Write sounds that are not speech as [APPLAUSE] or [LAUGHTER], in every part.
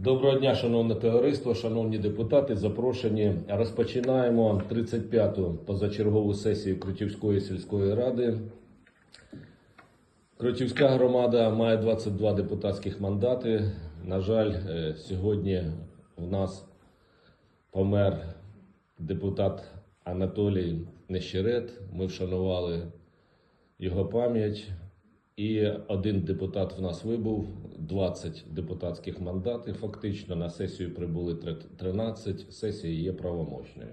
Доброго дня, шановне товариство, шановні депутати. Запрошені. Розпочинаємо 35-ту позачергову сесію Крутівської сільської ради. Крутівська громада має 22 депутатських мандати. На жаль, е, сьогодні в нас помер депутат Анатолій Нещерет. Ми вшанували його пам'ять. І один депутат в нас вибув, 20 депутатських мандатів. Фактично на сесію прибули тре- 13, сесія є правомочною.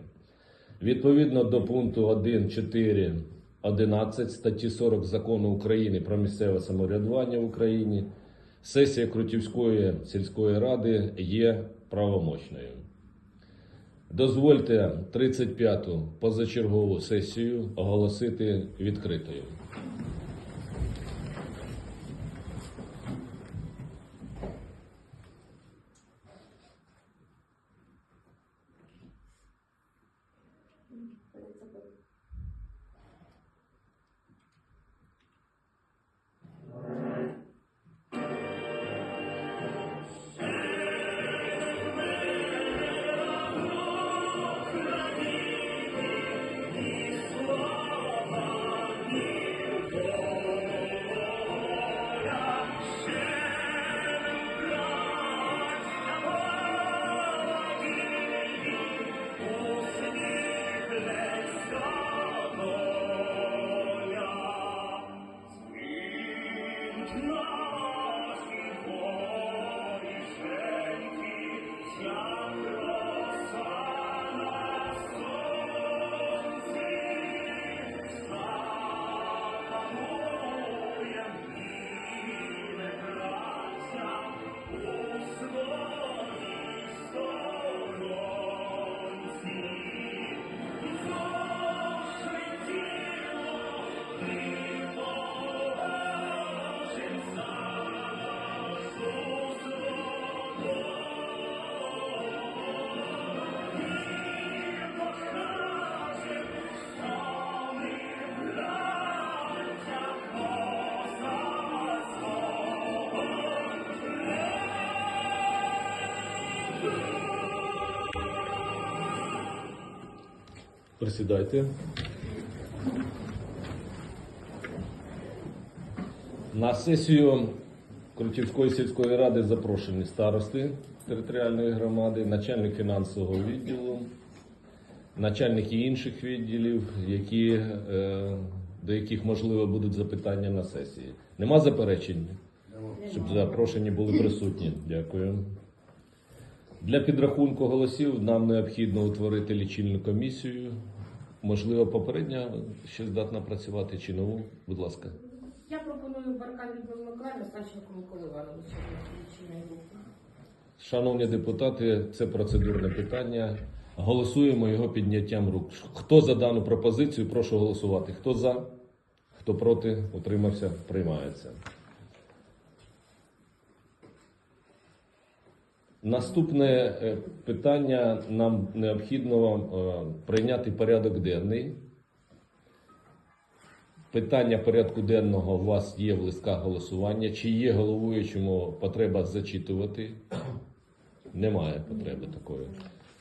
Відповідно до пункту 1.4, 11 статті 40 закону України про місцеве самоврядування в Україні, сесія Крутівської сільської ради є правомочною. Дозвольте 35-ту позачергову сесію оголосити відкритою. Присідайте. На сесію Крутівської сільської ради запрошені старости територіальної громади, начальник фінансового відділу, начальники інших відділів, які, е, до яких можливо будуть запитання на сесії. Нема заперечень, щоб запрошені були присутні. Дякую. Для підрахунку голосів нам необхідно утворити лічильну комісію. Можливо, попередня ще здатна працювати чи нову. Будь ласка. Я пропоную Баркан Людмилу Миколаївну, Сащенко Миколи Івановича. Шановні депутати, це процедурне питання. Голосуємо його підняттям рук. Хто за дану пропозицію, прошу голосувати. Хто за, хто проти, утримався, приймається. Наступне е, питання нам необхідно е, прийняти порядок денний. Питання порядку денного у вас є в листках голосування. Чи є головуючому потреба зачитувати? Немає потреби такої.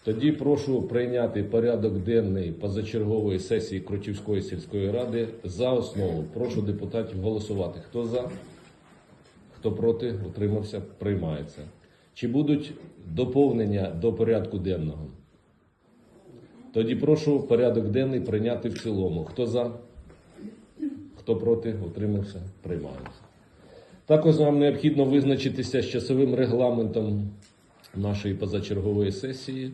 Тоді прошу прийняти порядок денний позачергової сесії Крутівської сільської ради за основу. Прошу депутатів голосувати. Хто за? Хто проти? Утримався? Приймається. Чи будуть доповнення до порядку денного? Тоді прошу порядок денний прийняти в цілому. Хто за? Хто проти? Утримався? Приймається. Також нам необхідно визначитися з часовим регламентом нашої позачергової сесії.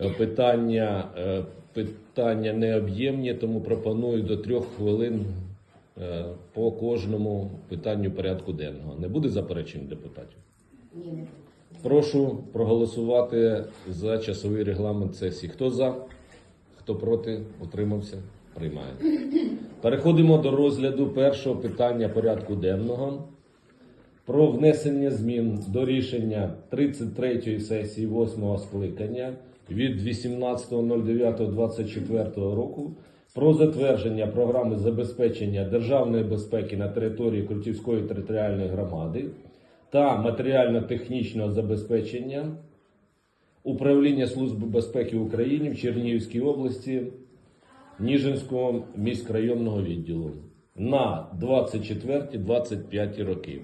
Е, Питання, е, питання необ'ємні, тому пропоную до трьох хвилин е, по кожному питанню порядку денного. Не буде заперечень депутатів? Прошу проголосувати за часовий регламент сесії. Хто за, хто проти, утримався, приймає. Переходимо до розгляду першого питання порядку денного про внесення змін до рішення 33-ї сесії 8-го скликання від 18.09.24 року про затвердження програми забезпечення державної безпеки на території Крутівської територіальної громади та матеріально-технічного забезпечення Управління Служби безпеки України в Чернігівській області Ніжинського міськрайонного відділу на 24-25 роки.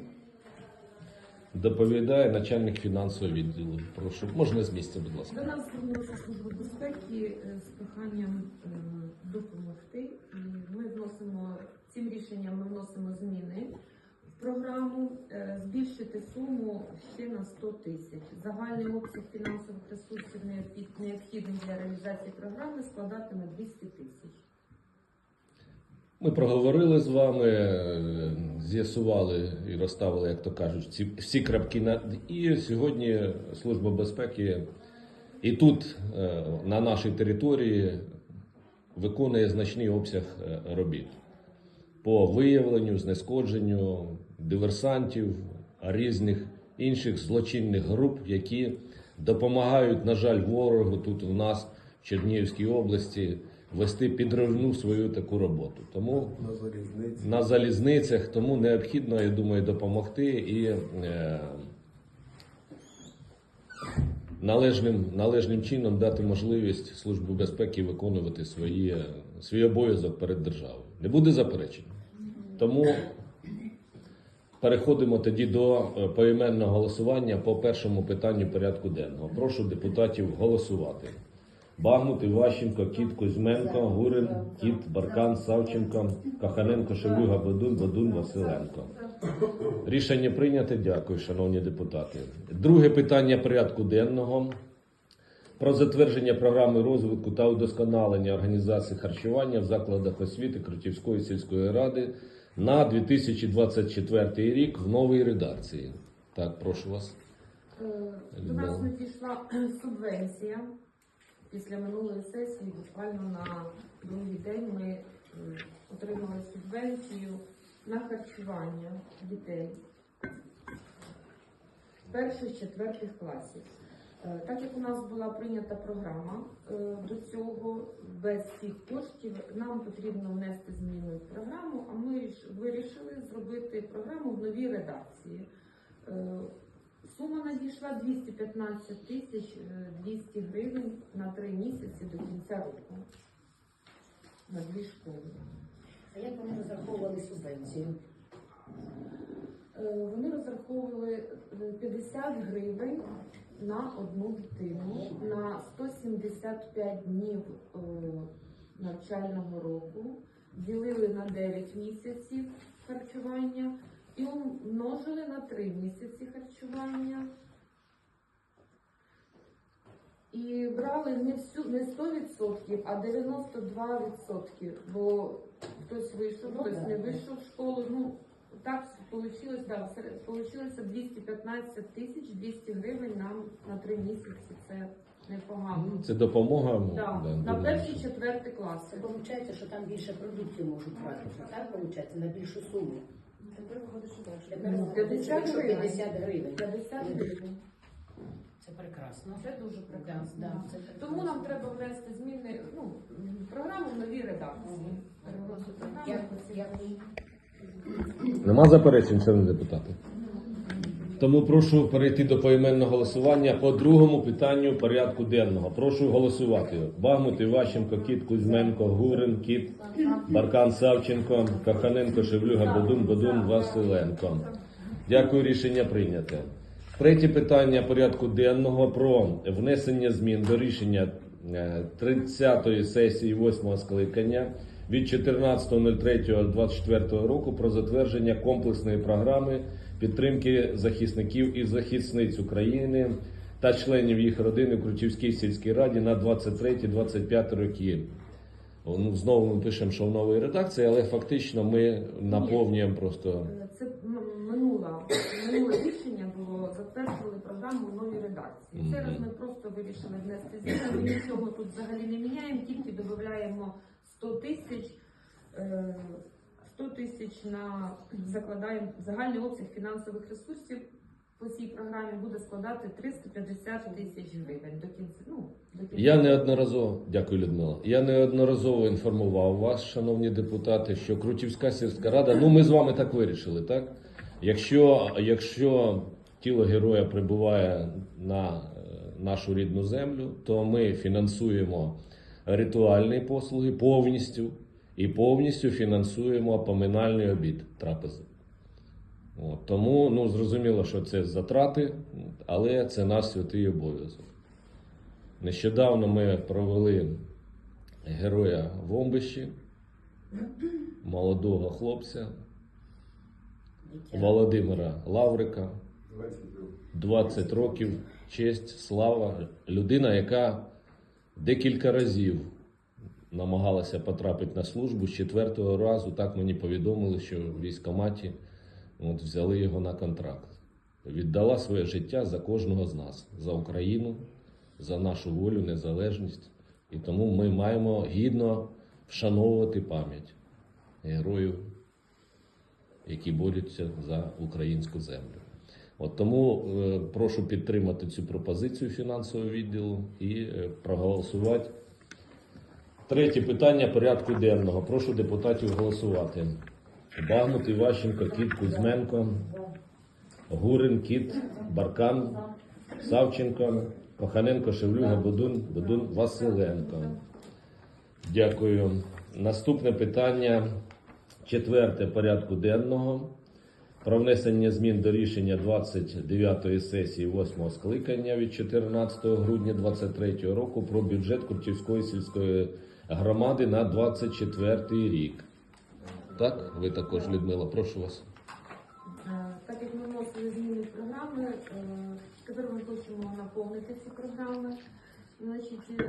Доповідає начальник фінансового відділу. Прошу, можна з місця, будь ласка. До нас звернулася служба безпеки е, з проханням е, допомогти. Ми вносимо цим рішенням ми вносимо зміни програму, е, збільшити суму ще на 100 тисяч. Загальний обсяг фінансових ресурсів необхід- необхідних для реалізації програми складатиме 200 тисяч. Ми проговорили з вами, е, з'ясували і розставили, як то кажуть, ці всі крапки на і сьогодні Служба безпеки і тут, е, на нашій території, виконує значний обсяг робіт по виявленню, знешкодженню диверсантів, різних інших злочинних груп, які допомагають, на жаль, ворогу тут у нас в Чернігівській області вести підривну свою таку роботу. Тому На залізниці. на залізницях, тому необхідно, я думаю, допомогти і е, належним, належним чином дати можливість Службі безпеки виконувати свої, свій обов'язок перед державою. Не буде заперечень. Тому переходимо тоді до е, поіменного голосування по першому питанню порядку денного. Прошу депутатів голосувати. Багмут, Іващенко, Кіт, Кузьменко, Гурин, Кіт, Баркан, Савченко, Каханенко, Шевлюга, Бадун, Бадун, Василенко. Рішення прийнято. Дякую, шановні депутати. Друге питання порядку денного. Про затвердження програми розвитку та удосконалення організації харчування в закладах освіти Крутівської сільської ради на 2024 рік в новій редакції. Так, прошу вас. Е, До нас надійшла [CLEARS THROAT] субвенція після минулої сесії. Буквально на другий день ми е, отримали субвенцію на харчування дітей перших четвертих класів. Е, Так як у нас була прийнята програма е, до цього, без цих коштів нам потрібно внести зміни в програму, а ми вирішили зробити програму в новій редакції. Е, Сума надійшла 215 тисяч е, 200 гривень на три місяці до кінця року на дві школи. А як вони розраховували субвенцію? Вони розраховували е, 50 гривень на одну дитину на 175 днів е, навчального року, ділили на 9 місяців харчування і умножили на 3 місяці харчування. І брали не всю не 100%, а 92%, бо хтось вийшов, Ну, хтось не вийшов в школу. Ну так вийшло, да, серед- 215 тисяч 200 гривень нам на три місяці. Це непогано. Це допомога. Да, да, на перші четверті класи. Це виходить, що там більше продуктів можуть брати. Так виходить, на більшу суму. Тепер Ну, виходить, 50 що гривень. 50 гривень. 50 гривень. Це прекрасно. Це дуже прекрасно. Да, да. це прекрасно. Тому нам треба внести зміни ну, в програму в новій редакції. Програму. Дякую, дякую. Нема заперечень, шановні депутати. Тому прошу перейти до поіменного голосування по другому питанню порядку денного. Прошу голосувати. Багмут, Іващенко, Кіт, Кузьменко, Гурин, Кіт, Баркан, Савченко, Каханенко, Шевлюга, Бодун, Бодун, Василенко. Дякую, рішення прийняте. Третє питання порядку денного про внесення змін до рішення е, 30-ї сесії 8-го скликання від 14.03.24 року про затвердження комплексної програми підтримки захисників і захисниць України та членів їх родини в Кручівській сільській раді на 23-25 роки. Ну, знову ми пишемо, що в новій редакції, але фактично ми наповнюємо просто. Е, Це м- минула минуле рішення було затверджували програму в новій редакції. Мгм. Зараз ми просто вирішили внести зміни. Ми нічого тут взагалі не міняємо, тільки додаємо 100 тисяч. е, 100 тисяч на закладаємо загальний обсяг фінансових ресурсів по цій програмі буде складати 350 тисяч гривень до кінця. Ну до кінця. Я неодноразово дякую, Людмила. Я неодноразово інформував вас, шановні депутати, що Крутівська сільська рада. Ну, ми з вами так вирішили, так? Якщо, якщо тіло героя прибуває на е, нашу рідну землю, то ми фінансуємо ритуальні послуги повністю і повністю фінансуємо поминальний обід трапези. От, тому ну, зрозуміло, що це затрати, але це наш святий обов'язок. Нещодавно ми провели героя в Омбищі, молодого хлопця Володимира Лаврика. 20 років, честь, слава. Людина, яка декілька разів намагалася потрапити на службу. З четвертого разу так мені повідомили, що в військкоматі от, взяли його на контракт. Віддала своє життя за кожного з нас, за Україну, за нашу волю, незалежність. І тому ми маємо гідно вшановувати пам'ять героїв, які борються за українську землю. От тому е, прошу підтримати цю пропозицію фінансового відділу і е, проголосувати. Третє питання порядку денного. Прошу депутатів голосувати. Багнут, Іващенко, Кіт, Кузьменко, Гурин, Кіт, Баркан, Савченко, Коханенко, Шевлюга, Бодун, Бодун, Василенко. Дякую. Наступне питання четверте порядку денного. Про внесення змін до рішення 29-ї сесії 8-го скликання від 14 грудня 2023 року про бюджет Куртівської сільської громади на 24 рік. Так, ви також, Людмила, прошу вас. Е, Так як ми вносили зміни в програми, е, тепер ми хочемо наповнити ці програми. Значить, е,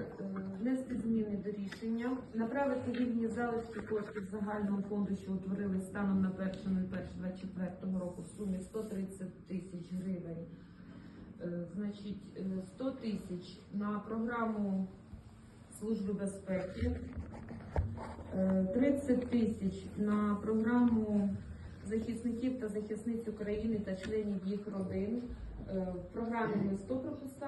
внести зміни до рішення, направити вільні залишки коштів загального фонду, що утворили станом на 1.01.24 року в сумі 130 тисяч гривень. Е, Значить, е, 100 тисяч на програму Служби безпеки, е, 30 тисяч на програму захисників та захисниць України та членів їх родин. Е, В програмі ми 100 прописали.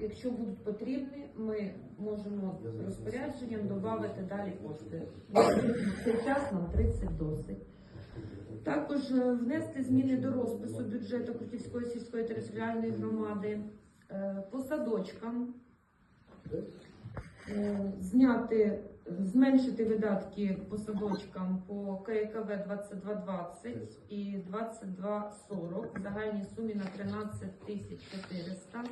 Якщо будуть потрібні, ми можемо розпорядженням додати далі кошти. Цей час нам 30 досить. Також е, внести зміни до розпису бюджету Крутівської сільської територіальної громади е, по садочкам, е, зняти, зменшити видатки по садочкам по ККВ 2220 і 2240 в загальній сумі на 13 тисяч 400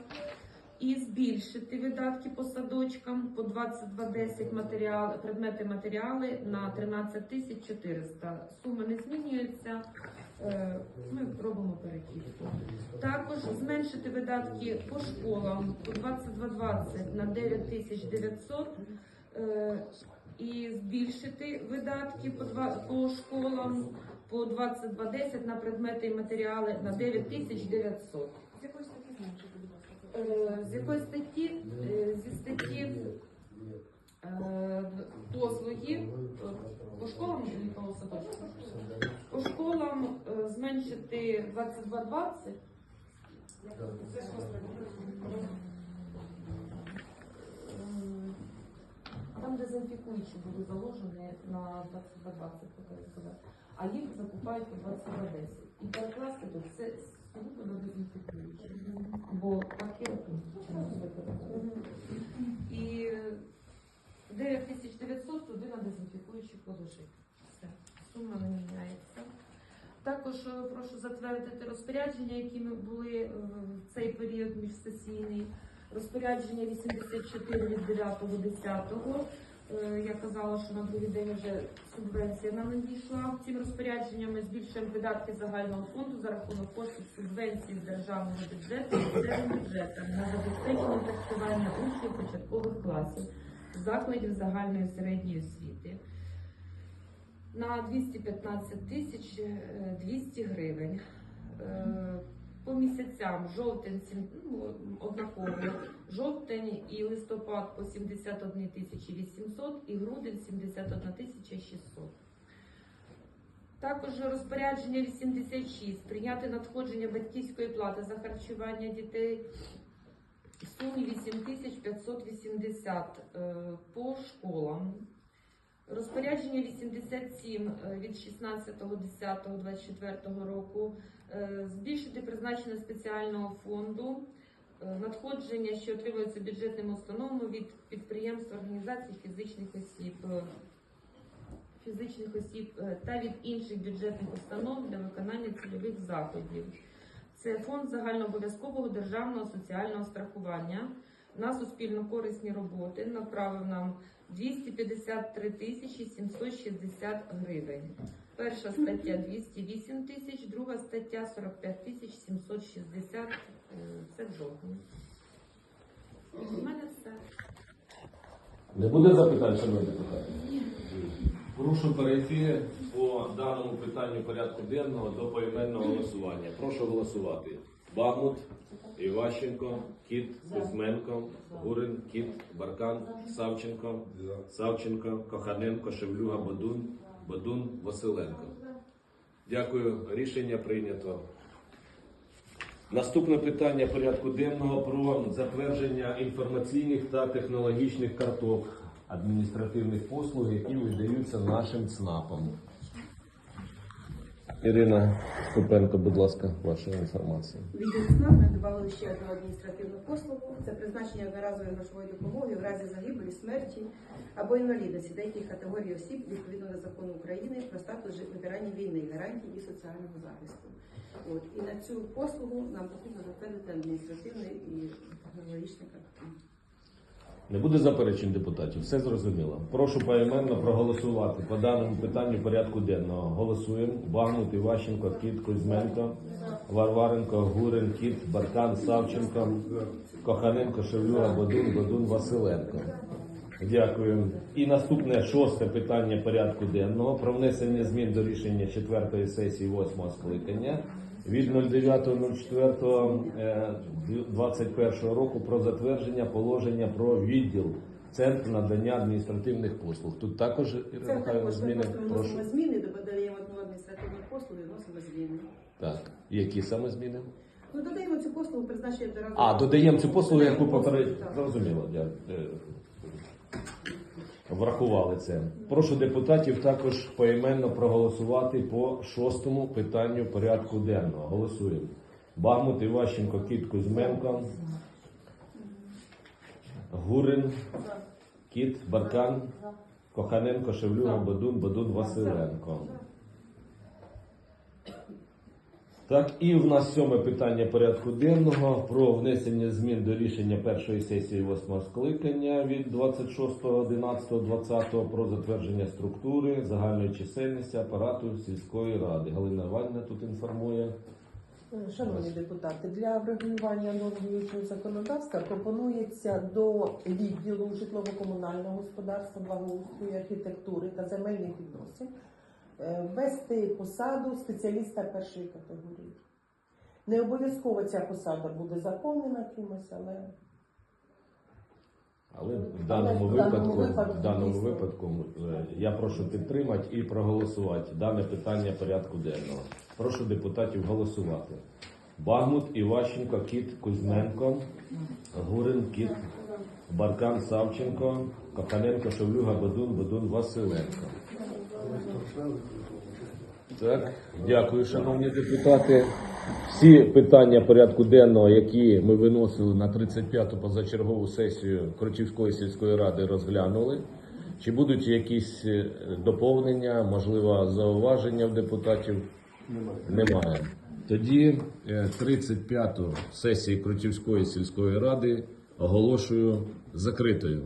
і збільшити видатки по садочкам по 2210 матеріал, предмети матеріали на 13 тисяч 400. Сума не змінюється. Е, Ми робимо перекидку. Також зменшити видатки по школам по 2220 на 9900 е, і збільшити видатки по, два, по школам по 2210 на предмети і матеріали на 9900. З якої статті зменшити, будь ласка? Е, З якої статті? Е, Зі статті е, послуги по школам по школам зменшити 2220. Це Там дезінфікуючі були заложені на 2220, так а їх закупають по 2210. І перекласти тут це. Бо пакет. І 9900 туди на дезінфікуючі положити. Все, сума не міняється. Також е, прошу затвердити розпорядження, які були е, в цей період міжсесійний. Розпорядження 84 від 9.10. Е, Я казала, що на другий день вже субвенція нам надійшла. Цим розпорядженням ми збільшуємо видатки загального фонду за рахунок коштів субвенції з державного бюджету і бюджетом на забезпечення харчування учнів початкових класів закладів загальної середньої освіти на 215 тисяч е, 200 гривень. По місяцям жовтень ну, жовтень і листопад по 71 тисячі 800 і грудень 71 тисяча 600. Також розпорядження 86 прийняти надходження батьківської плати за харчування дітей в сумі 8580 е, по школам. Розпорядження 87 е, від 16.10.24 року е, збільшити призначення спеціального фонду е, надходження, що отримуються бюджетними установами від підприємств, організацій, фізичних осіб, фізичних осіб та від інших бюджетних установ для виконання цільових заходів. Це фонд загальнообов'язкового державного соціального страхування на суспільно корисні роботи направив нам 253 тисячі 760 гривень. Перша стаття 208 тисяч, друга стаття 45 тисяч 760. е, Це в жовтні. У мене все. Не буде запитань, шановні депутати? Прошу перейти по даному питанню порядку денного до поіменного голосування. Прошу голосувати. Багмут, Іващенко, Кіт, Кузьменко, Гурин, Кіт, Баркан, Савченко, Савченко, Коханенко, Шевлюга, Бодун, Бодун, Василенко. Дякую. Рішення прийнято. Наступне питання порядку денного про затвердження інформаційних та технологічних карток адміністративних послуг, які видаються нашим ЦНАПам. Ірина Купенко, будь ласка, ваша інформація. Відділ СНАП ми додали ще одну адміністративну послугу. Це призначення одноразової грошової допомоги в разі загибелі, смерті або інвалідності деяких категорій осіб відповідно до закону України про статус ветеранів війни, гарантій і соціального захисту. От і на цю послугу нам потрібно затвердити адміністративний і технологічний картки. Не буде заперечень депутатів, все зрозуміло. Прошу поіменно проголосувати по даному питанню порядку денного. Голосуємо. Багнут, Іващенко, Кіт, Кузьменко, Варваренко, Гурин, Кіт, Баркан, Савченко, Коханенко, Шевлюга, Бодун, Бодун, Василенко. Дякую. І наступне шосте питання порядку денного про внесення змін до рішення четвертої сесії восьмого скликання від 09.04.21 року про затвердження положення про відділ Центр надання адміністративних послуг. Тут також Ірина також зміни. ми вносимо Прошу. зміни, додаємо одну адміністративну послугу і вносимо зміни. Так. Які саме зміни? Ну, додаємо цю послугу, призначення одноразової. А, додаємо цю послугу, яку попередньо. Зрозуміло, я, е, врахували це. Прошу депутатів також поіменно проголосувати по шостому питанню порядку денного. Голосуємо. Багмут, Іващенко, Кіт, Кузьменко, Гурин, Кіт, Баркан, Коханенко, Шевлюга, Бадун, Бадун, Василенко. Так, і в нас сьоме питання порядку денного про внесення змін до рішення першої сесії восьмого скликання від 26.11.20 про затвердження структури загальної чисельності апарату сільської ради. Галина Іванівна тут інформує. Шановні депутати, для врегулювання норм законодавства пропонується до відділу житлово-комунального господарства, благоустрою, архітектури та земельних відносин е, ввести посаду спеціаліста першої категорії. Не обов'язково ця посада буде заповнена кимось, але Але в даному в даному випадку, випадку, в даному випадку е, я прошу підтримати і проголосувати дане питання порядку денного. Прошу депутатів голосувати. Багмут, Іващенко, Кіт, Кузьменко, Гурин, Кіт, Баркан, Савченко, Коханенко, Шевлюга, Бодун, Бодун, Василенко. Так, дякую, шановні депутати. Всі питання порядку денного, які ми виносили на 35-ту позачергову сесію Крочівської сільської ради, розглянули. Чи будуть якісь е, доповнення, можливо, зауваження в депутатів? Немає. Тоді е, 35-ту сесію Крочівської сільської ради оголошую закритою.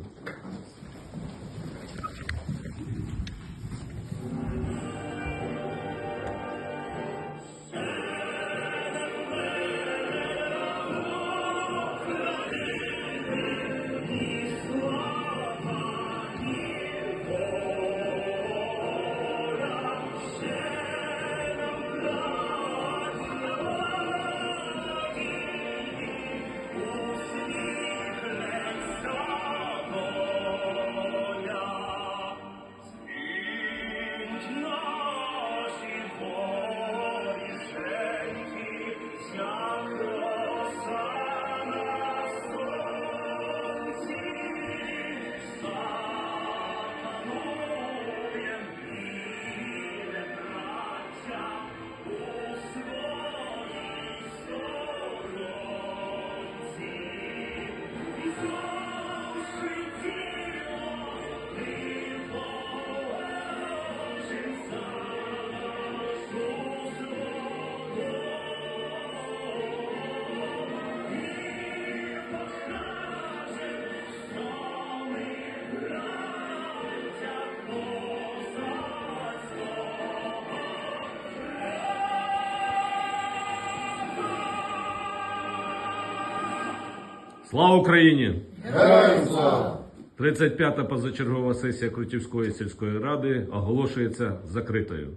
Слава Україні! Героям слава! 35-та позачергова сесія Крутівської сільської ради оголошується закритою.